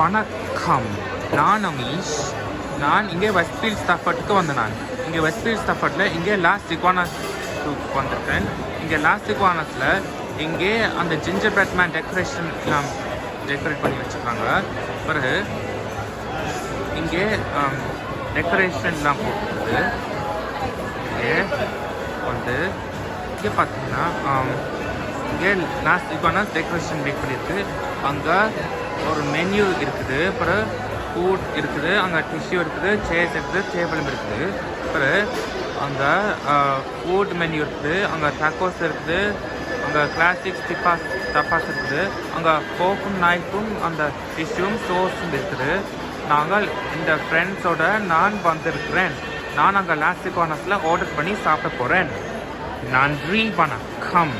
வணக்கம். நான் அமீஷ் நான் இங்கே வெஸ்ட்ஃபீல்ட் ஸ்டஃபர்ட்டுக்கு வந்தேன் நான் இங்கே வெஸ்ட்ஃபீல்ட் ஸ்டஃபர்ட்டில் இங்கே லாஸ்ட் இக்வானாஸ்க்கு வந்திருக்கேன். இங்கே லாஸ்ட் இக்வானாஸில் இங்கே அந்த ஜிஞ்சர் பேட்மேன் டெக்கரேஷன் எல்லாம் டெக்கரேட் பண்ணி வச்சுருக்காங்க. பிறகு இங்கே um, டெக்கரேஷன்லாம் போட்டுருக்குது இங்கே வந்து இங்கே பார்த்தீங்கன்னா um, இங்கே லாஸ்ட் இப்போ டெக்கரேஷன் மேக் பண்ணியிருக்கு. அங்கே ஒரு மென்யூ இருக்குது அப்புறம் ஃபுட் இருக்குது அங்கே டிஷ்யூ இருக்குது சேர்ஸ் இருக்குது டேபிளும் இருக்குது. அப்புறம் அங்கே ஃபுட் மென்யூ இருக்குது அங்கே டக்கோஸ் இருக்குது அங்கே கிளாசிக் டிப்பாஸ் டப்பாஸ் இருக்குது அங்கே ஃபோக்கும் நைஃபும் அந்த டிஷ்யூவும் சோஸும் இருக்குது. நாங்கள் இந்த ஃப்ரெண்ட்ஸோட நான் வந்திருக்கிறேன். நான் அங்கே லாஸ்டிக் கார்னஸில் ஆர்டர் பண்ணி சாப்பிட போகிறேன் நன்றி வணக்கம்.